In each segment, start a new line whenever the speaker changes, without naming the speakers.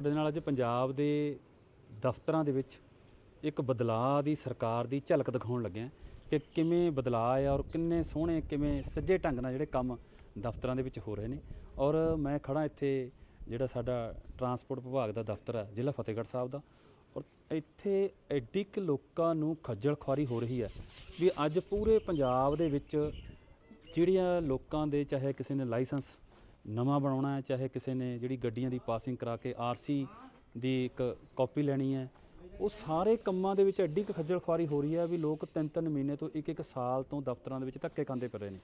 ਸਾਡੇ ਨਾਲ ਅੱਜ ਪੰਜਾਬ ਦੇ ਦਫ਼ਤਰਾਂ ਦੇ ਵਿੱਚ ਇੱਕ ਬਦਲਾਅ ਦੀ ਸਰਕਾਰ ਦੀ ਝਲਕ ਦਿਖਾਉਣ ਲੱਗਿਆ ਕਿ ਕਿਵੇਂ ਬਦਲਾਅ ਆ ਔਰ ਕਿੰਨੇ ਸੋਹਣੇ, ਕਿਵੇਂ ਸੱਜੇ ਢੰਗ ਨਾਲ ਜਿਹੜੇ ਕੰਮ ਦਫ਼ਤਰਾਂ ਦੇ ਵਿੱਚ ਹੋ ਰਹੇ ਨੇ। ਔਰ ਮੈਂ ਖੜਾ ਇੱਥੇ ਜਿਹੜਾ ਸਾਡਾ ਟਰਾਂਸਪੋਰਟ ਵਿਭਾਗ ਦਾ ਦਫ਼ਤਰ ਹੈ, ਜ਼ਿਲ੍ਹਾ ਫਤਿਹਗੜ੍ਹ ਸਾਹਿਬ ਦਾ। ਔਰ ਇੱਥੇ ਐਡੀ ਕੁ ਲੋਕਾਂ ਨੂੰ ਖੱਜਲ ਖੁਆਰੀ ਹੋ ਰਹੀ ਹੈ ਵੀ ਅੱਜ ਪੂਰੇ ਪੰਜਾਬ ਦੇ ਵਿੱਚ ਜਿਹੜੀਆਂ ਲੋਕਾਂ ਦੇ ਚਾਹੇ ਕਿਸੇ ਨੇ ਲਾਇਸੈਂਸ ਨਵਾਂ ਬਣਾਉਣਾ ਹੈ, ਚਾਹੇ ਕਿਸੇ ਨੇ ਜਿਹੜੀ ਗੱਡੀਆਂ ਦੀ ਪਾਸਿੰਗ ਕਰਾ ਕੇ ਆਰਸੀ ਦੀ ਇੱਕ ਕਾਪੀ ਲੈਣੀ ਹੈ। ਉਹ ਸਾਰੇ ਕੰਮਾਂ ਦੇ ਵਿੱਚ ਐਡੀ ਕੁ ਖੱਜਲ ਖੁਆਰੀ ਹੋ ਰਹੀ ਹੈ ਵੀ ਲੋਕ ਤਿੰਨ ਤਿੰਨ ਮਹੀਨੇ ਤੋਂ ਇੱਕ ਇੱਕ ਸਾਲ ਤੋਂ ਦਫ਼ਤਰਾਂ ਦੇ ਵਿੱਚ ਧੱਕੇ ਖਾਂਦੇ ਪਏ ਰਹੇ ਨੇ।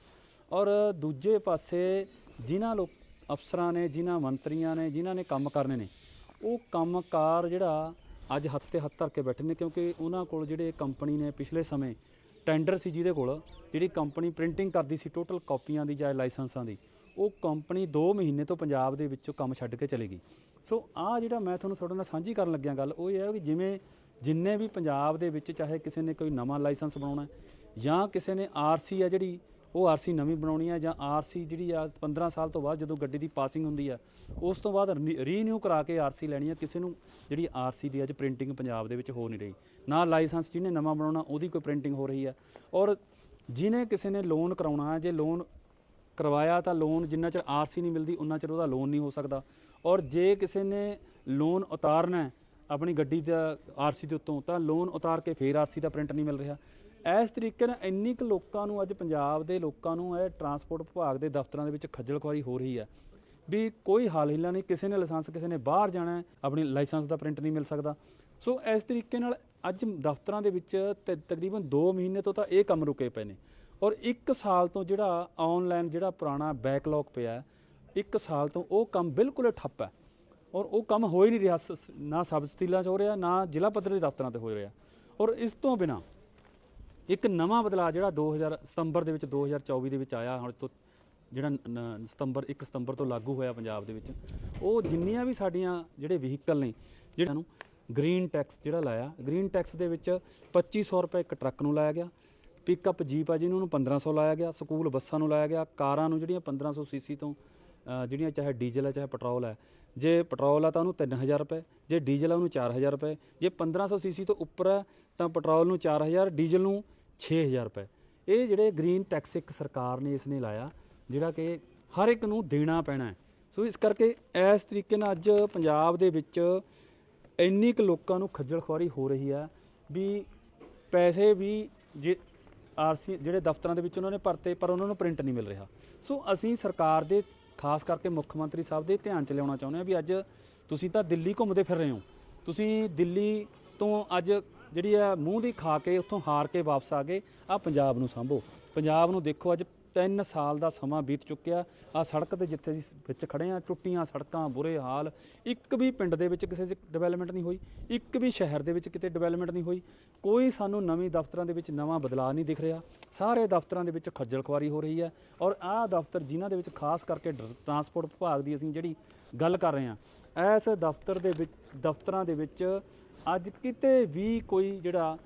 ਔਰ ਦੂਜੇ ਪਾਸੇ ਜਿਨ੍ਹਾਂ ਲੋਕ, ਅਫਸਰਾਂ ਨੇ, ਜਿਨ੍ਹਾਂ ਮੰਤਰੀਆਂ ਨੇ, ਜਿਨ੍ਹਾਂ ਨੇ ਕੰਮ ਕਰਨੇ ਨੇ, ਉਹ ਕੰਮਕਾਰ ਜਿਹੜਾ ਅੱਜ ਹੱਥ ਤੇ ਹੱਥ ਧਰ ਕੇ ਬੈਠੇ ਨੇ, ਕਿਉਂਕਿ ਉਹਨਾਂ ਕੋਲ ਜਿਹੜੇ ਕੰਪਨੀ ਨੇ ਪਿਛਲੇ ਸਮੇਂ ਟੈਂਡਰ ਸੀ ਜਿਹਦੇ ਕੋਲ, ਜਿਹੜੀ ਕੰਪਨੀ ਪ੍ਰਿੰਟਿੰਗ ਕਰਦੀ ਸੀ ਟੋਟਲ ਕਾਪੀਆਂ ਦੀ ਜਾਂ ਲਾਇਸੈਂਸਾਂ ਦੀ ਉਹ ਕੰਪਨੀ 2 ਮਹੀਨੇ ਤੋਂ ਪੰਜਾਬ ਦੇ ਵਿੱਚੋਂ ਕੰਮ ਛੱਡ ਕੇ ਚਲੇ ਗਈ। ਸੋ ਆ ਜਿਹੜਾ ਮੈਂ ਤੁਹਾਨੂੰ ਤੁਹਾਡੇ ਨਾਲ ਸਾਂਝੀ ਕਰਨ ਲੱਗਿਆ ਗੱਲ, ਉਹ ਇਹ ਹੈ ਕਿ ਜਿਵੇਂ ਜਿੰਨੇ ਵੀ ਪੰਜਾਬ ਦੇ ਵਿੱਚ ਚਾਹੇ ਕਿਸੇ ਨੇ ਕੋਈ ਨਵਾਂ ਲਾਇਸੈਂਸ ਬਣਾਉਣਾ ਜਾਂ ਕਿਸੇ ਨੇ ਆਰਸੀ ਆ ਜਿਹੜੀ, ਉਹ ਆਰਸੀ ਨਵੀਂ ਬਣਾਉਣੀ ਹੈ ਜਾਂ ਆਰਸੀ ਜਿਹੜੀ ਆ 15 ਸਾਲ ਤੋਂ ਬਾਅਦ ਜਦੋਂ ਗੱਡੀ ਦੀ ਪਾਸਿੰਗ ਹੁੰਦੀ ਆ, ਉਸ ਤੋਂ ਬਾਅਦ ਰੀਨਿਊ ਕਰਾ ਕੇ ਆਰਸੀ ਲੈਣੀ ਹੈ ਕਿਸੇ ਨੂੰ ਜਿਹੜੀ ਆਰਸੀ ਦੀ ਅੱਜ ਪ੍ਰਿੰਟਿੰਗ ਪੰਜਾਬ ਦੇ ਵਿੱਚ ਹੋ ਨਹੀਂ ਰਹੀ। ਨਾ ਲਾਇਸੈਂਸ ਜਿਹਨੇ ਨਵਾਂ ਬਣਾਉਣਾ, ਉਹਦੀ ਕੋਈ ਪ੍ਰਿੰਟਿੰਗ ਹੋ ਰਹੀ ਆ। ਔਰ ਜਿਹਨੇ ਕਿਸੇ ਨੇ ਲੋਨ ਕਰਾਉਣਾ ਜੇ ਲੋਨ ਕਰਵਾਇਆ ਤਾਂ ਲੋਨ ਜਿੰਨਾ ਚਿਰ ਆਰਸੀ ਨਹੀਂ ਮਿਲਦੀ, ਉਨਾ ਚਿਰ ਉਹਦਾ ਲੋਨ ਨਹੀਂ ਹੋ ਸਕਦਾ। ਔਰ ਜੇ ਕਿਸੇ ਨੇ ਲੋਨ ਉਤਾਰਨਾ ਹੈ, ਆਪਣੀ ਗੱਡੀ ਦਾ ਆਰਸੀ ਦੇ ਉੱਤੋਂ, ਤਾਂ ਲੋਨ ਉਤਾਰ ਕੇ ਫੇਰ ਆਰਸੀ ਦਾ ਪ੍ਰਿੰਟ ਨਹੀਂ ਮਿਲ ਰਿਹਾ। ਇਸ ਤਰੀਕੇ ਨਾਲ ਇੰਨੀ ਕੁ ਲੋਕਾਂ ਨੂੰ ਅੱਜ ਪੰਜਾਬ ਦੇ ਲੋਕਾਂ ਨੂੰ ਇਹ ਟਰਾਂਸਪੋਰਟ ਵਿਭਾਗ ਦੇ ਦਫ਼ਤਰਾਂ ਦੇ ਵਿੱਚ ਖੱਜਲ ਖੁਆਰੀ ਹੋ ਰਹੀ ਹੈ ਵੀ ਕੋਈ ਹਾਲ ਹਿੱਲਾ ਨਹੀਂ, ਕਿਸੇ ਨੇ ਲਾਇਸੈਂਸ ਕਿਸੇ ਨੇ ਬਾਹਰ ਜਾਣਾ ਆਪਣੀ ਲਾਇਸੈਂਸ ਦਾ ਪ੍ਰਿੰਟ ਨਹੀਂ ਮਿਲ ਸਕਦਾ। ਸੋ ਇਸ ਤਰੀਕੇ ਨਾਲ ਅੱਜ ਦਫ਼ਤਰਾਂ ਦੇ ਵਿੱਚ ਤਕਰੀਬਨ 2 ਮਹੀਨੇ ਤੋਂ ਤਾਂ ਇਹ ਕੰਮ ਰੁਕੇ ਪਏ ਨੇ। ਔਰ 1 ਸਾਲ ਤੋਂ ਜਿਹੜਾ ਆਨਲਾਈਨ ਜਿਹੜਾ ਪੁਰਾਣਾ ਬੈਕਲੌਗ ਪਿਆ ਹੈ, ਇੱਕ ਸਾਲ ਤੋਂ ਉਹ ਕੰਮ ਬਿਲਕੁਲ ਠੱਪ ਹੈ। ਔਰ ਉਹ ਕੰਮ ਹੋ ਹੀ ਨਹੀਂ ਰਿਹਾ ਸ- ਨਾ ਸਬ ਤਹਿਸੀਲਾਂ 'ਚ ਹੋ ਰਿਹਾ ਨਾ ਜ਼ਿਲ੍ਹਾ ਪੱਧਰ ਦੇ ਦਫ਼ਤਰਾਂ ਤੇ ਹੋ ਰਿਹਾ। ਔਰ ਇਸ ਤੋਂ ਬਿਨਾ ਇੱਕ ਨਵਾਂ ਬਦਲਾਅ ਜਿਹੜਾ 2000 ਸਤੰਬਰ ਦੇ ਵਿੱਚ 2024 ਦੇ ਵਿੱਚ ਆਇਆ ਹੁਣ ਤੋਂ ਜਿਹੜਾ ਸਤੰਬਰ 1 ਸਤੰਬਰ ਤੋਂ ਲਾਗੂ ਹੋਇਆ ਪੰਜਾਬ ਦੇ ਵਿੱਚ ਉਹ ਜਿੰਨੀਆਂ ਵੀ ਸਾਡੀਆਂ ਜਿਹੜੇ ਵਹੀਕਲ ਨੇ ਜਿਹੜਾ ਨੂੰ ਗ੍ਰੀਨ ਟੈਕਸ ਜਿਹੜਾ ਲਾਇਆ ਗ੍ਰੀਨ ਟੈਕਸ ਦੇ ਵਿੱਚ 2500 ਰੁਪਏ ਇੱਕ ਟਰੱਕ ਨੂੰ ਲਾਇਆ ਗਿਆ ਪਿਕਅਪ ਜੀਪ ਆ ਜਿਹਨੂੰ ਉਹਨੂੰ 1500 ਲਾਇਆ ਗਿਆ, ਸਕੂਲ ਬੱਸਾਂ ਨੂੰ ਲਾਇਆ ਗਿਆ, ਕਾਰਾਂ ਨੂੰ ਜਿਹੜੀਆਂ 1500 ਸੀਸੀ ਤੋਂ ਜਿਹੜੀਆਂ ਚਾਹੇ ਡੀਜ਼ਲ ਹੈ ਚਾਹੇ ਪੈਟਰੋਲ ਹੈ ਜੇ ਪੈਟਰੋਲ ਆ ਤਾਂ ਉਹਨੂੰ 3000 ਰੁਪਏ, ਜੇ ਡੀਜ਼ਲ ਆ ਉਹਨੂੰ 4000 ਰੁਪਏ, ਜੇ 1500 ਸੀਸੀ ਤੋਂ ਉੱਪਰ ਹੈ ਤਾਂ ਪੈਟਰੋਲ ਨੂੰ 4000 ਡੀਜ਼ਲ ਨੂੰ 6000 ਰੁਪਏ। ਇਹ ਜਿਹੜੇ ਗ੍ਰੀਨ ਟੈਕਸ ਇੱਕ ਸਰਕਾਰ ਨੇ ਇਸ ਨੇ ਲਾਇਆ, ਜਿਹੜਾ ਕਿ ਹਰ ਇੱਕ ਨੂੰ ਦੇਣਾ ਪੈਣਾ ਸੋ ਇਸ ਕਰਕੇ ਇਸ ਤਰੀਕੇ ਨਾਲ ਅੱਜ ਪੰਜਾਬ ਦੇ ਵਿੱਚ ਇੰਨੀ ਕੁ ਲੋਕਾਂ ਨੂੰ ਖੱਜਲ ਖੁਆਰੀ ਹੋ ਰਹੀ ਹੈ ਵੀ ਪੈਸੇ ਵੀ ਜੇ ਆਰਸੀ ਜਿਹੜੇ ਦਫ਼ਤਰਾਂ ਦੇ ਵਿੱਚ ਉਹਨਾਂ ਨੇ ਭਰਤੇ ਪਰ ਉਹਨਾਂ ਨੂੰ ਪ੍ਰਿੰਟ ਨਹੀਂ ਮਿਲ ਰਿਹਾ। ਸੋ ਅਸੀਂ ਸਰਕਾਰ ਦੇ, ਖਾਸ ਕਰਕੇ ਮੁੱਖ ਮੰਤਰੀ ਸਾਹਿਬ ਦੇ ਧਿਆਨ ਚ ਲਿਆਉਣਾ ਚਾਹੁੰਦੇ ਹਾਂ ਵੀ ਅੱਜ ਤੁਸੀਂ ਤਾਂ ਦਿੱਲੀ ਘੁੰਮਦੇ ਫਿਰ ਰਹੇ ਹੋ। ਤੁਸੀਂ ਦਿੱਲੀ ਤੋਂ ਅੱਜ ਜਿਹੜੀ ਆ ਮੂੰਹ ਦੀ ਖਾ ਕੇ ਉੱਥੋਂ ਹਾਰ ਕੇ ਵਾਪਸ ਆ ਗਏ ਆ ਪੰਜਾਬ ਨੂੰ ਸੰਭੋ। ਪੰਜਾਬ ਨੂੰ ਦੇਖੋ ਅੱਜ 3 ਸਾਲ ਦਾ ਸਮਾਂ ਬੀਤ ਚੁੱਕਿਆ। ਆ ਸੜਕ ਤੇ ਜਿੱਥੇ ਅਸੀਂ ਵਿੱਚ ਖੜੇ ਆ ਟੁੱਟੀਆਂ ਸੜਕਾਂ, ਬੁਰੇ ਹਾਲ, ਇੱਕ ਵੀ ਪਿੰਡ ਦੇ ਵਿੱਚ ਕਿਸੇ ਡਿਵੈਲਪਮੈਂਟ ਨਹੀਂ ਹੋਈ, ਇੱਕ ਵੀ ਸ਼ਹਿਰ ਦੇ ਵਿੱਚ ਕਿਤੇ ਡਿਵੈਲਪਮੈਂਟ ਨਹੀਂ ਹੋਈ। ਕੋਈ ਸਾਨੂੰ ਨਵੀਂ ਦਫ਼ਤਰਾਂ ਦੇ ਵਿੱਚ ਨਵਾਂ ਬਦਲਾਅ ਨਹੀਂ ਦਿਖ ਰਿਹਾ। ਸਾਰੇ ਦਫ਼ਤਰਾਂ ਦੇ ਵਿੱਚ ਖੱਜਲ ਖੁਆਰੀ ਹੋ ਰਹੀ ਹੈ ਔਰ ਆਹ ਦਫ਼ਤਰ ਜਿਨ੍ਹਾਂ ਦੇ ਵਿੱਚ ਖਾਸ ਕਰਕੇ ਡ- ਟਰਾਂਸਪੋਰਟ ਵਿਭਾਗ ਦੀ ਅਸੀਂ ਜਿਹੜੀ ਗੱਲ ਕਰ ਰਹੇ ਹਾਂ, ਇਸ ਦਫ਼ਤਰ ਦੇ ਵਿੱਚ, ਦਫ਼ਤਰਾਂ ਦੇ ਵਿੱਚ ਅੱਜ ਕਿਤੇ ਵੀ ਕੋਈ ਜਿਹੜਾ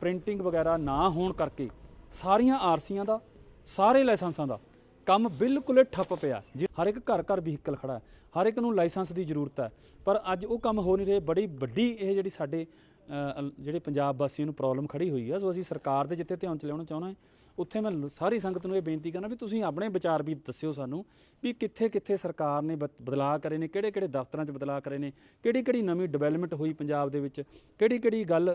ਪ੍ਰਿੰਟਿੰਗ ਵਗੈਰਾ ਨਾ ਹੋਣ ਕਰਕੇ ਸਾਰੀਆਂ ਆਰਸੀਆਂ ਦਾ, ਸਾਰੇ ਲਾਇਸੈਂਸਾਂ ਦਾ ਕੰਮ ਬਿਲਕੁਲ ਠੱਪ ਪਿਆ ਜੀ ਹਰ ਇੱਕ ਘਰ ਘਰ ਵਹੀਕਲ ਖੜਾ ਹੈ, ਹਰ ਇੱਕ ਨੂੰ ਲਾਇਸੈਂਸ ਦੀ ਜ਼ਰੂਰਤ ਹੈ, ਪਰ ਅੱਜ ਉਹ ਕੰਮ ਹੋ ਨਹੀਂ ਰਹੇ, ਬੜੀ ਵੱਡੀ ਇਹ ਜਿਹੜੀ ਸਾਡੇ ਜਿਹੜੇ ਪੰਜਾਬ ਵਾਸੀਆਂ ਨੂੰ ਪ੍ਰੋਬਲਮ ਖੜੀ ਹੋਈ ਹੈ ਸੋ ਅਸੀਂ ਸਰਕਾਰ ਦੇ ਜਿੱਥੇ ਧਿਆਨ ਚ ਲਿਆਉਣਾ ਚਾਹੁੰਦਾ ਉੱਥੇ ਮੈਂ ਸਾਰੀ ਸੰਗਤ ਨੂੰ ਇਹ ਬੇਨਤੀ ਕਰਨਾ ਵੀ ਤੁਸੀਂ ਆਪਣੇ ਵਿਚਾਰ ਵੀ ਦੱਸਿਓ ਸਾਨੂੰ ਵੀ ਕਿੱਥੇ ਕਿੱਥੇ ਸਰਕਾਰ ਨੇ ਬਦ- ਬਦਲਾਅ ਕਰੇ ਨੇ, ਕਿਹੜੇ ਕਿਹੜੇ ਦਫ਼ਤਰਾਂ 'ਚ ਬਦਲਾਅ ਕਰੇ ਨੇ, ਕਿਹੜੀ ਕਿਹੜੀ ਨਵੀਂ ਡਿਵੈਲਪਮੈਂਟ ਹੋਈ ਪੰਜਾਬ ਦੇ ਵਿੱਚ, ਕਿਹੜੀ ਕਿਹੜੀ ਗੱਲ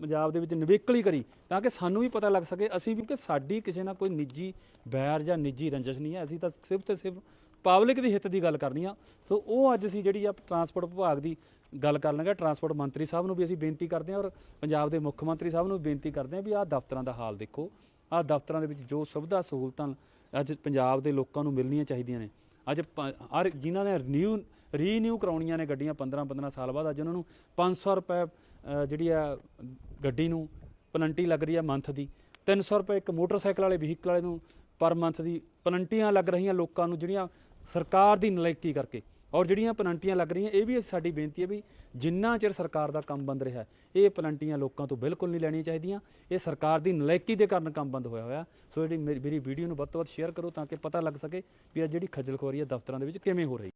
ਪੰਜਾਬ ਦੇ ਵਿੱਚ ਨਿਵੇਕਲੀ ਕਰੀ ਤਾਂ ਕਿ ਸਾਨੂੰ ਵੀ ਪਤਾ ਲੱਗ ਸਕੇ ਅਸੀਂ ਵੀ ਕਿ ਸਾਡੀ ਕਿਸੇ ਨਾਲ ਕੋਈ ਨਿੱਜੀ ਬੈਰ ਜਾਂ ਨਿੱਜੀ ਰੰਜਿਸ਼ ਨਹੀਂ ਹੈ। ਅਸੀਂ ਤਾਂ ਸਿਰਫ ਤੇ ਸਿਰਫ ਪਬਲਿਕ ਦੀ ਹਿੱਤ ਦੀ ਗੱਲ ਕਰਨੀ ਆ। ਸੋ ਉਹ ਅੱਜ ਅਸੀਂ ਜਿਹੜੀ ਆ ਟਰਾਂਸਪੋਰਟ ਵਿਭਾਗ ਦੀ ਗੱਲ ਕਰ ਲਾਂਗੇ ਟਰਾਂਸਪੋਰਟ ਮੰਤਰੀ ਸਾਹਿਬ ਨੂੰ ਵੀ ਅਸੀਂ ਬੇਨਤੀ ਕਰਦੇ ਹਾਂ ਔਰ ਪੰਜਾਬ ਦੇ ਮੁੱਖ ਮੰਤਰੀ ਸਾਹਿਬ ਨੂੰ ਵੀ ਬੇਨਤੀ ਕਰਦੇ ਹਾਂ ਵੀ ਆਹ ਦਫ਼ਤਰਾਂ ਦਾ ਹਾਲ ਦੇਖੋ। ਆਹ ਦਫ਼ਤਰਾਂ ਦੇ ਵਿੱਚ ਜੋ ਸੁਵਿਧਾ ਸਹੂਲਤਾਂ ਅੱਜ ਪੰਜਾਬ ਦੇ ਲੋਕਾਂ ਨੂੰ ਮਿਲਣੀਆਂ ਚਾਹੀਦੀਆਂ ਨੇ। ਅੱਜ ਪ- ਹਰ, ਜਿਨ੍ਹਾਂ ਨੇ ਨਿਊ ਰੀਨਿਊ ਕਰਾਉਣੀਆਂ ਨੇ ਗੱਡੀਆਂ 15 15 ਸਾਲ ਬਾਅਦ। ਅੱਜ ਉਹਨਾਂ ਨੂੰ 500 ਰੁਪਏ ਜਿਹੜੀ ਆ ਗੱਡੀ ਨੂੰ ਪਲੰਟੀ ਲੱਗ ਰਹੀ ਆ ਮੰਥ ਦੀ। 300 ਰੁਪਏ ਇੱਕ ਮੋਟਰਸਾਈਕਲ ਵਾਲੇ ਵਹੀਕਲ ਵਾਲੇ ਨੂੰ ਪਰ ਮੰਥ ਦੀ ਪਲੰਟੀਆਂ ਲੱਗ ਰਹੀਆਂ ਲੋਕਾਂ ਨੂੰ, ਜਿਹੜੀਆਂ ਸਰਕਾਰ ਦੀ ਨਲਾਇਕੀ ਕਰਕੇ। ਔਰ ਜਿਹੜੀਆਂ ਪਲੰਟੀਆਂ ਲੱਗ ਰਹੀਆਂ, ਇਹ ਵੀ ਸਾਡੀ ਬੇਨਤੀ ਹੈ ਵੀ ਜਿੰਨਾ ਚਿਰ ਸਰਕਾਰ ਦਾ ਕੰਮ ਬੰਦ ਰਿਹਾ, ਇਹ ਪਲੰਟੀਆਂ ਲੋਕਾਂ ਤੋਂ ਬਿਲਕੁਲ ਨਹੀਂ ਲੈਣੀਆਂ ਚਾਹੀਦੀਆਂ। ਇਹ ਸਰਕਾਰ ਦੀ ਨਲਾਇਕੀ ਦੇ ਕਾਰਨ ਕੰਮ ਬੰਦ ਹੋਇਆ ਹੋਇਆ। ਸੋ ਜਿਹੜੀ ਮੇਰੀ ਮੇਰੀ ਵੀਡੀਓ ਨੂੰ ਵੱਧ ਤੋਂ ਵੱਧ ਸ਼ੇਅਰ ਕਰੋ ਤਾਂ ਕਿ ਪਤਾ ਲੱਗ ਸਕੇ ਵੀ ਇਹ ਜਿਹੜੀ ਖੱਜਲ ਖੁਆਰੀ ਹੈ ਦਫ਼ਤਰਾਂ ਦੇ ਵਿੱਚ ਕਿਵੇਂ ਹੋ ਰਹੀ